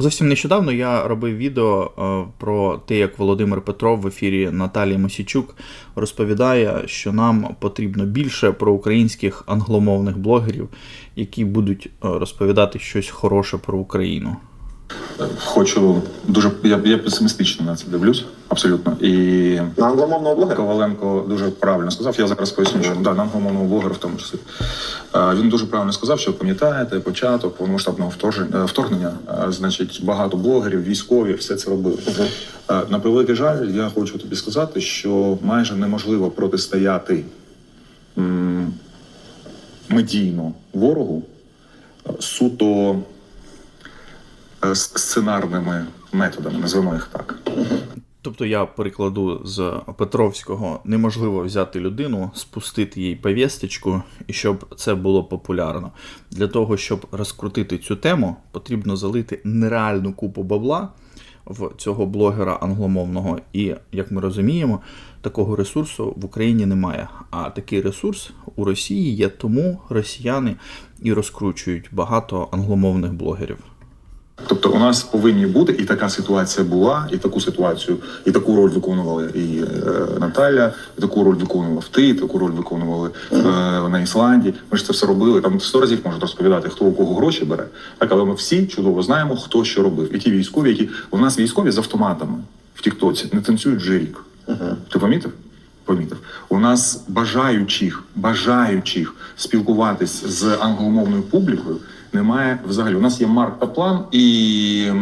Зовсім нещодавно я робив відео е, про те, як Володимир Петров в ефірі Наталії Мосічук розповідає, що нам потрібно більше про українських англомовних блогерів, які будуть е, розповідати щось хороше про Україну. Хочу дуже я, я песимістично на це дивлюсь, абсолютно. І На англомовного блогера? Коваленко дуже правильно сказав. Я зараз поясню, що да, на англомовного блогера в тому числі. Е, Він дуже правильно сказав, що пам'ятаєте, початок повномасштабного е, вторгнення, е, значить, багато блогерів, військові, все це робили. На превеликий жаль, я хочу тобі сказати, що майже неможливо протистояти медійно ворогу суто сценарними методами, називаємо їх так. Тобто я перекладу з Петровського неможливо взяти людину, спустити їй повісточку, і щоб це було популярно. Для того, щоб розкрутити цю тему, потрібно залити нереальну купу бабла в цього блогера англомовного. І як ми розуміємо, такого ресурсу в Україні немає. А такий ресурс у Росії є, тому росіяни і розкручують багато англомовних блогерів. Тобто у нас повинні бути, і така ситуація була, і таку ситуацію, і таку роль виконували і е, Наталя, і таку роль виконував ти, і таку роль виконували е, на Ісландії. Ми ж це все робили. Там сто разів можуть розповідати, хто у кого гроші бере. Так, але ми всі чудово знаємо, хто що робив. І ті військові, які у нас військові з автоматами в Тіктоці не танцюють вже рік. Ти помітив? Помітив. У нас бажаючих, бажаючих спілкуватись з англомовною публікою немає взагалі. У нас є Марк Каплан і.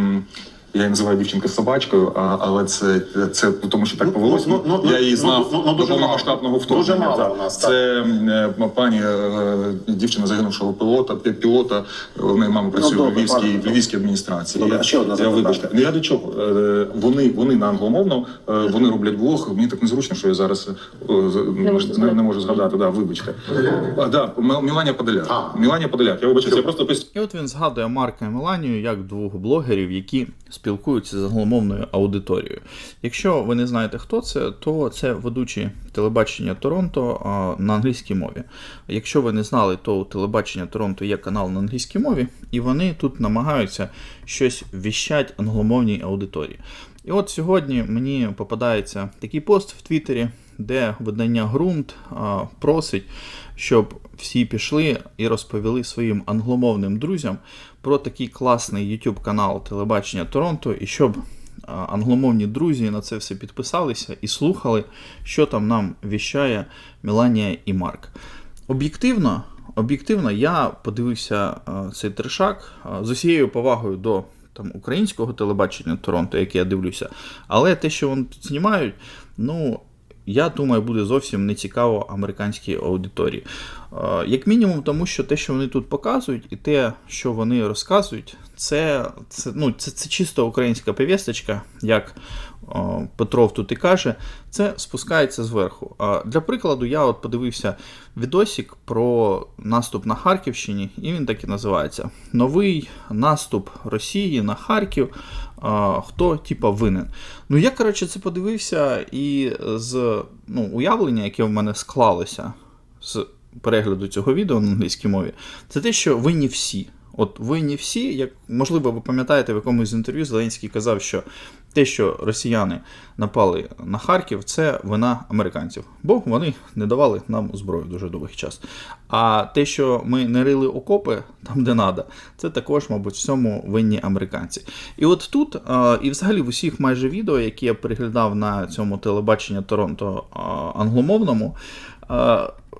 Я її називаю дівчинка собачкою, а, але це, це тому, що так Ну, повелося. ну, ну, ну, я її ну, знав ну, ну, до дуже повномасштабного вторгнення. Дуже мало у нас, Це е, пані е, дівчина загинувшого пілота, пілота. У неї мама працює Ну, в Львівській, в Львівській адміністрації. Добре, я, ще одне я вибачте. Ну я до чого? Е, Вони, вони на англомовно, вони роблять блог. Мені так незручно, що я зараз не, не, можу згадати. Да, вибачте. А, да, М- Міланя Подоляк. А. Міланя Подоляк. Я вибачаюся, я просто І от він згадує Марка і Меланію як двох блогерів, які спілкуються з англомовною аудиторією. Якщо ви не знаєте, хто це, то це ведучі телебачення Торонто на англійській мові. Якщо ви не знали, то у телебачення Торонто є канал на англійській мові, і вони тут намагаються щось віщать англомовній аудиторії. І от сьогодні мені попадається такий пост в Твіттері, де видання ґрунт просить, щоб всі пішли і розповіли своїм англомовним друзям про такий класний YouTube канал телебачення Торонто, і щоб англомовні друзі на це все підписалися і слухали, що там нам віщає Меланія і Марк. Об'єктивно, об'єктивно, я подивився цей трешак з усією повагою до там, українського телебачення Торонто, яке я дивлюся. Але те, що вони тут знімають, ну. Я думаю, буде зовсім не цікаво американській аудиторії. Е, Як мінімум, тому що те, що вони тут показують, і те, що вони розказують, це, це, ну, це, це чисто українська повісточка, як Петров тут і каже, це спускається зверху. Для прикладу, я от подивився відосик про наступ на Харківщині, і він так і називається: Новий наступ Росії на Харків. Хто типа винен? Ну я коротше це подивився, і з ну, уявлення, яке в мене склалося з перегляду цього відео на англійській мові, це те, що винні всі. От винні всі, як можливо, ви пам'ятаєте, в якомусь інтерв'ю Зеленський казав, що те, що росіяни напали на Харків, це вина американців, бо вони не давали нам зброю дуже довгий час. А те, що ми не рили окопи там, де треба, це також, мабуть, всьому винні американці. І от тут, і взагалі в усіх майже відео, які я переглядав на цьому телебаченні Торонто англомовному,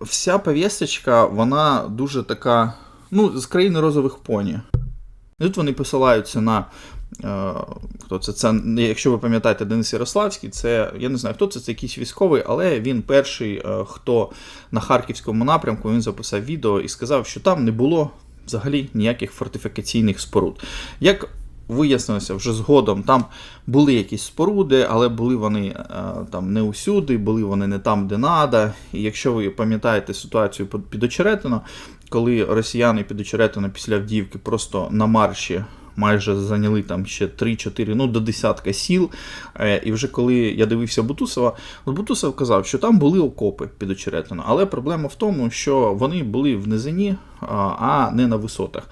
вся повісточка, вона дуже така, ну, з країни розових поні. І тут вони посилаються на. Е, Хто це? Це, якщо ви пам'ятаєте, Денис Ярославський, це я не знаю, хто це, це якийсь військовий, але він перший, е, хто на харківському напрямку він записав відео і сказав, що там не було взагалі ніяких фортифікаційних споруд. Як вияснилося вже згодом, там були якісь споруди, але були вони е, там не усюди, були вони не там, де треба. І якщо ви пам'ятаєте ситуацію під Очеретино, коли росіяни під Очеретино після Авдіївки просто на марші майже зайняли там ще 3-4, ну до десятка сіл. Е, І вже коли я дивився Бутусова, Бутусов казав, що там були окопи під Очеретино. Але проблема в тому, що вони були в низині, а- а не на висотах.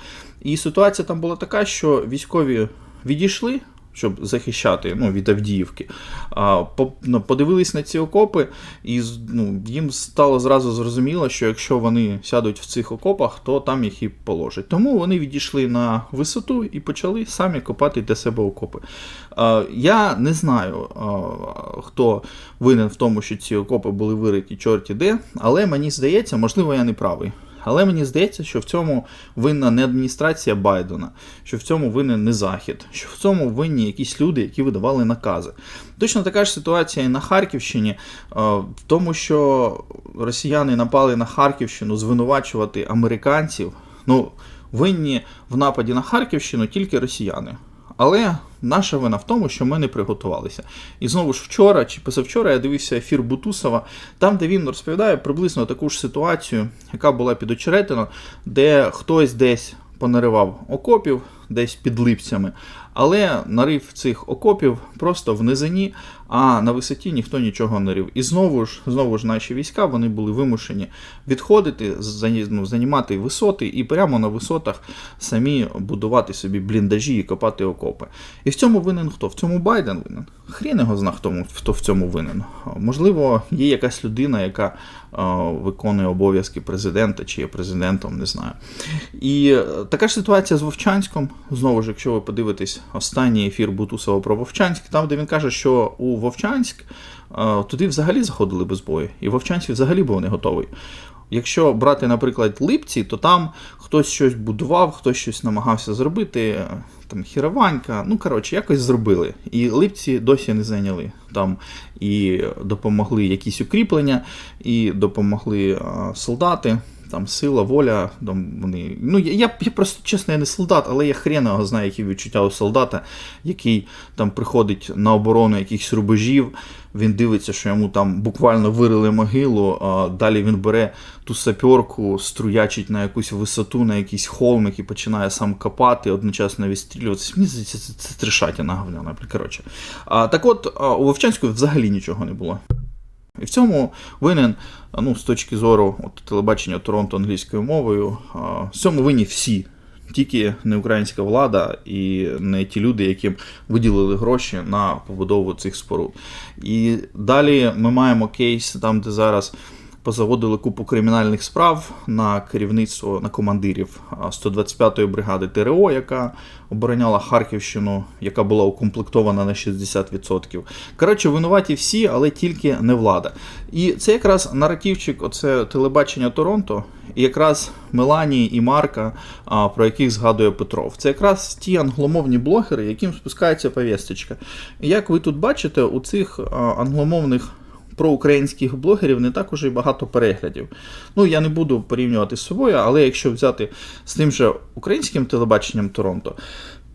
І ситуація там була така, що військові відійшли. Щоб захищати ну, від Авдіївки, а, по- ну, подивились на ці окопи, і ну, їм стало зразу зрозуміло, що якщо вони сядуть в цих окопах, то там їх і положать. Тому вони відійшли на висоту і почали самі копати для себе окопи. А, я не знаю, а, хто винен в тому, що ці окопи були вириті чорті де, але мені здається, можливо, я не правий. Але мені здається, що в цьому винна не адміністрація Байдена, що в цьому винен не Захід, що в цьому винні якісь люди, які видавали накази. Точно така ж ситуація і на Харківщині, е, в тому, що росіяни напали на Харківщину звинувачувати американців. Ну, винні в нападі на Харківщину тільки росіяни. Але наша вина в тому, що ми не приготувалися. І знову ж вчора чи позавчора я дивився ефір Бутусова, там, де він розповідає приблизно таку ж ситуацію, яка була під очеретино, де хтось десь понаривав окопів, десь під липцями, але нарив цих окопів просто в низині, а на висоті ніхто нічого не рив. І знову ж, знову ж наші війська вони були вимушені відходити, ну, займати висоти і прямо на висотах самі будувати собі бліндажі і копати окопи. І в цьому винен хто? В цьому Байден винен. Хрін його зна, хто, хто в цьому винен. Можливо, є якась людина, яка е, виконує обов'язки президента чи є президентом, не знаю. І е, така ж ситуація з Вовчанськом. Знову ж, якщо ви подивитесь останній ефір Бутусова про Вовчанськ, там, де він каже, що у Вовчанськ е, туди взагалі заходили без бою, і Вовчанськ взагалі був не готовий. Якщо брати, наприклад, Липці, то там хтось щось будував, хтось щось намагався зробити, е, там хірованька, ну коротше, якось зробили. І Липці досі не зайняли. Там і допомогли якісь укріплення, і допомогли е, солдати. Там сила, воля, там вони. Ну, я, я, просто чесно, я не солдат, але я хрена його знаю, які відчуття у солдата, який там приходить на оборону якихось рубежів. Він дивиться, що йому там буквально вирили могилу, а далі він бере ту саперку, струячить на якусь висоту, на якийсь холмик і починає сам копати, одночасно відстрілюватися. Мені здається, це, це трешатіна говняна. Коротше. А, так от, у Вовчанську взагалі нічого не було. І в цьому винен, ну, з точки зору от, телебачення Торонто англійською мовою, в цьому винні всі. Тільки не українська влада і не ті люди, яким виділили гроші на побудову цих споруд. І далі ми маємо кейс, там, де зараз позаводили купу кримінальних справ на керівництво на командирів 125-ї бригади ТРО, яка обороняла Харківщину, яка була укомплектована на 60%. Коротше, винуваті всі, але тільки не влада. І це якраз наративчик, оце телебачення Торонто, і якраз Меланії і Марка, про яких згадує Петров. Це якраз ті англомовні блогери, яким спускається повісточка. Як ви тут бачите, у цих англомовних проукраїнських блогерів не так уже й багато переглядів. Ну, я не буду порівнювати з собою, але якщо взяти з тим же українським телебаченням Торонто,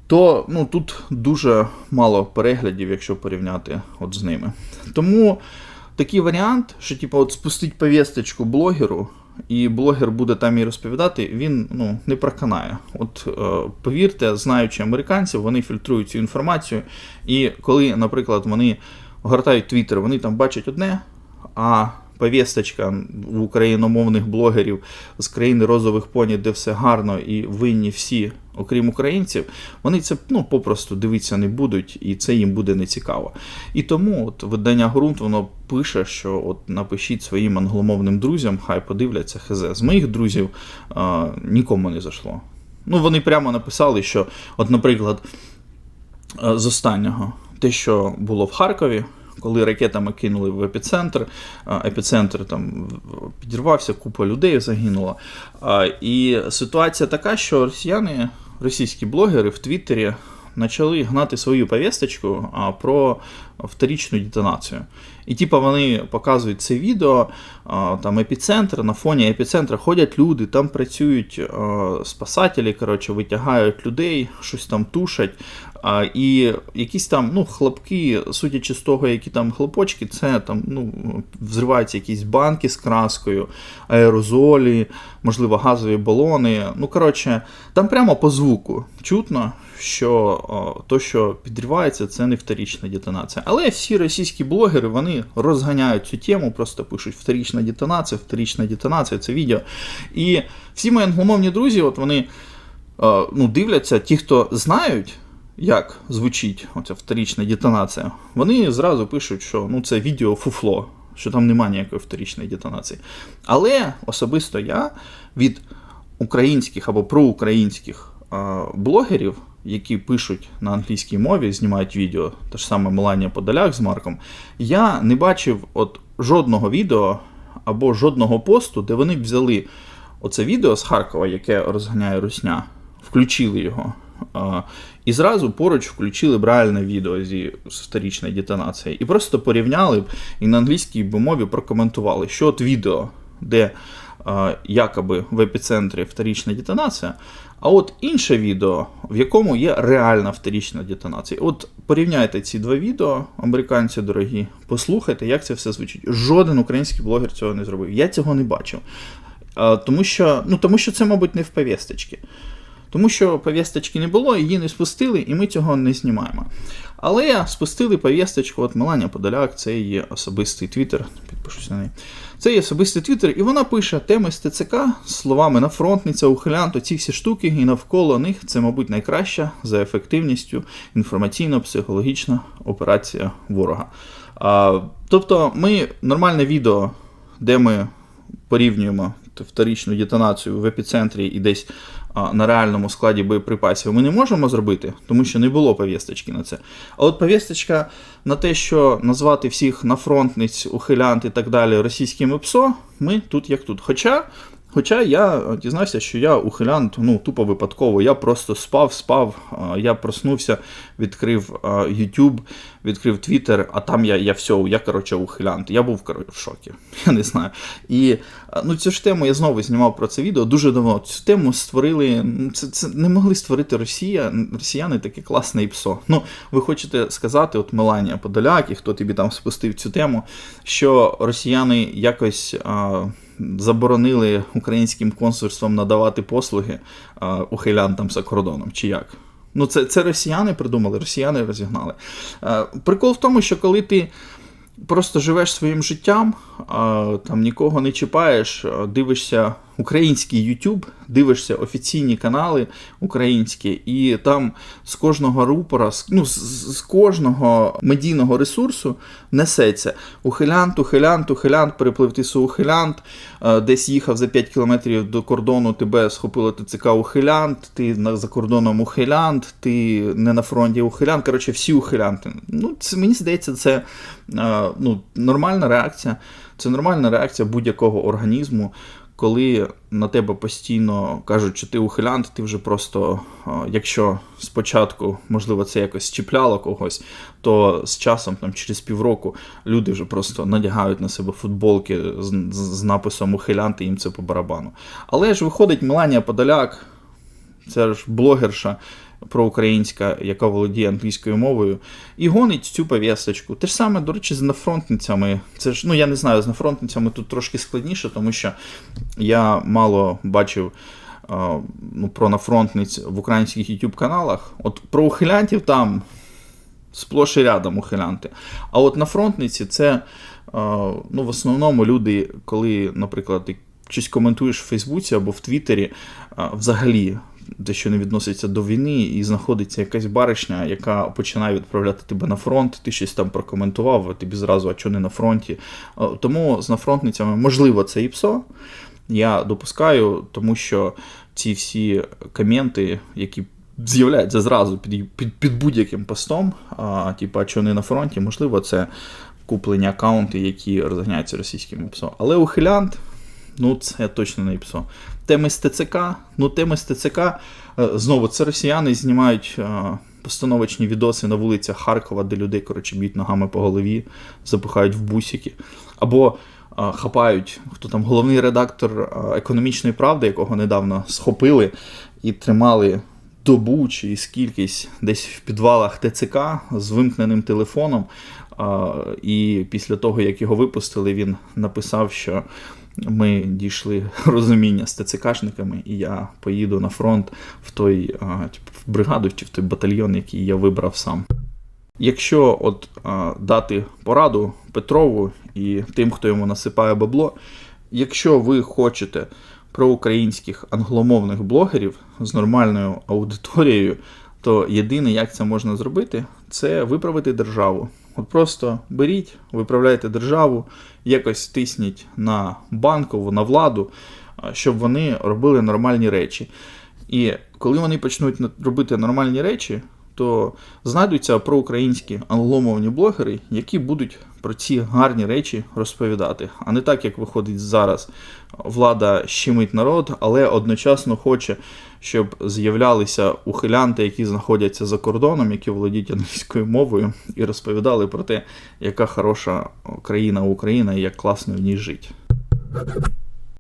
то ну, тут дуже мало переглядів, якщо порівняти от з ними. Тому такий варіант, що типу, от спустить повісточку блогеру, і блогер буде там і розповідати, він ну, не проканає. От е, повірте, знаючи американців, вони фільтрують цю інформацію. І коли, наприклад, вони гортають Твіттер, вони там бачать одне, а повісточка україномовних блогерів з країни розових поні, де все гарно і винні всі, окрім українців, вони це ну, попросту дивитися не будуть, і це їм буде нецікаво. І тому от видання ґрунт воно пише, що от напишіть своїм англомовним друзям, хай подивляться хз. З моїх друзів а, нікому не зайшло. Ну, вони прямо написали, що, от, наприклад, е, з останнього, те, що було в Харкові, коли ракетами кинули в епіцентр, епіцентр там підірвався, купа людей загинула. І ситуація така, що росіяни, російські блогери в Твіттері почали гнати свою повісточку про вторічну детонацію. І типа вони показують це відео, там епіцентр, на фоні епіцентра ходять люди, там працюють спасателі, коротше, витягають людей, щось там тушать. І якісь там ну, хлопки, судячи з того, які там хлопочки, це там ну, взриваються якісь банки з краскою, аерозолі, можливо, газові балони. Ну, коротше, там прямо по звуку чутно, що то, що підривається, це не вторічна детонація. Але всі російські блогери вони розганяють цю тему, просто пишуть вторічна детонація, вторічна детонація, це відео. І всі мої англомовні друзі, от вони ну, дивляться, ті, хто знають. як звучить оця вторічна детонація, вони зразу пишуть, що ну, це відео фуфло, що там немає ніякої вторічної детонації. Але особисто я від українських або проукраїнських блогерів, які пишуть на англійській мові, знімають відео, те ж саме Меланія Подоляк з Марком, я не бачив от жодного відео або жодного посту, де вони взяли оце відео з Харкова, яке розганяє Русня, включили його. І зразу поруч включили б реальне відео зі з вторічної детонації. І просто порівняли б і на англійській мові прокоментували, що от відео, де якоби в епіцентрі вторічна детонація, а от інше відео, в якому є реальна вторічна детонація. От порівняйте ці два відео, американці дорогі, послухайте, як це все звучить. Жоден український блогер цього не зробив. Я цього не бачив. Тому що, ну, тому що це, мабуть, не в повісточці. Тому що повісточки не було, її не спустили, і ми цього не знімаємо. Але спустили повісточку, от Меланія Подоляк, це її особистий твіттер, підпишусь на неї. Це її особистий твіттер, і вона пише теми з ТЦК словами словами нафронтниця, ухилянт, оці всі штуки, і навколо них це, мабуть, найкраща за ефективністю інформаційно-психологічна операція ворога. А, тобто, ми нормальне відео, де ми порівнюємо вторічну детонацію в епіцентрі і десь на реальному складі боєприпасів, ми не можемо зробити, тому що не було повісточки на це. А от повісточка на те, що назвати всіх нафронтниць, ухилянт і так далі російськими ПСО, ми тут як тут. Хоча. Хоча я дізнався, що я ухилянт, ну, тупо випадково. Я просто спав, спав, я проснувся, відкрив а, YouTube, відкрив Twitter, а там я, я все, я, коротше, ухилянт. Я був в шокі. Я не знаю. І ну, цю ж тему я знову знімав про це відео дуже давно. Цю тему створили. Це, це не могли створити Росія, росіяни таке класне ІПСО. Ну, ви хочете сказати, от Меланія Подоляк, і хто тобі там спустив цю тему, що росіяни якось. Заборонили українським консульствам надавати послуги ухилянтам за кордоном, чи як? Ну, це, це росіяни придумали, росіяни розігнали. Прикол в тому, що коли ти просто живеш своїм життям, там нікого не чіпаєш, дивишся український YouTube, дивишся офіційні канали українські, і там з кожного рупора, ну, з, кожного медійного ресурсу несеться ухилянт, ухилянт, ухилянт, переплив тису ухилянт, е, десь їхав за 5 кілометрів до кордону, тебе схопило ТЦК ухилянт, ти за кордоном ухилянт, ти не на фронті ухилянт. Коротше, всі ухилянти. Ну, це, мені здається, це е, ну, нормальна реакція. Це нормальна реакція будь-якого організму. Коли на тебе постійно кажуть, що ти ухилянт, ти вже просто, е, якщо спочатку, можливо, це якось чіпляло когось, то з часом, там, через півроку, люди вже просто надягають на себе футболки з, з, написом ухилянт, і їм це по барабану. Але ж виходить Меланія Подоляк, це ж блогерша проукраїнська, яка володіє англійською мовою, і гонить цю пов'язочку. Те ж саме, до речі, з нафронтницями. Це ж, ну я не знаю, з нафронтницями тут трошки складніше, тому що я мало бачив. Ну, про нафронтниць в українських YouTube каналах. От про ухилянтів там сплош і рядом ухилянти. А от на фронтниці це ну, в основному люди, коли, наприклад, ти щось коментуєш в Фейсбуці або в Твіттері, взагалі. Те, що не відноситься до війни, і знаходиться якась баришня, яка починає відправляти тебе на фронт, ти щось там прокоментував, а тобі зразу, а чого не на фронті. Е, Тому з нафронтницями, можливо, це і ПСО. Я допускаю, тому що ці всі коменти, які з'являються зразу під, під, під будь-яким постом, а, типа, що не на фронті, можливо, це куплені аккаунти, які розганяються російським ПСО. Але ухилянт, ну це точно не ПСО. Теми з ТЦК, ну теми з ТЦК, е, знову це росіяни знімають. е, Постановочні відоси на вулицях Харкова, де людей, коротше, б'ють ногами по голові, запихають в бусики. Або хапають, хто там головний редактор економічної правди, якого недавно схопили і тримали добу чи скількись десь в підвалах ТЦК з вимкненим телефоном. І після того, як його випустили, він написав, що ми дійшли розуміння з ТЦКшниками, і я поїду на фронт в той типу, в бригаду чи в той батальйон, який я вибрав сам. Якщо от а, дати пораду Петрову і тим, хто йому насипає бабло, якщо ви хочете проукраїнських англомовних блогерів з нормальною аудиторією, то єдине, як це можна зробити, це виправити державу. От просто беріть, виправляйте державу, якось тисніть на банкову, на владу, щоб вони робили нормальні речі. І коли вони почнуть робити нормальні речі, то знайдуться проукраїнські англомовні блогери, які будуть про ці гарні речі розповідати. А не так, як виходить зараз. Влада щемить народ, але одночасно хоче, щоб з'являлися ухилянти, які знаходяться за кордоном, які володіють англійською мовою, і розповідали про те, яка хороша країна Україна і як класно в ній жити.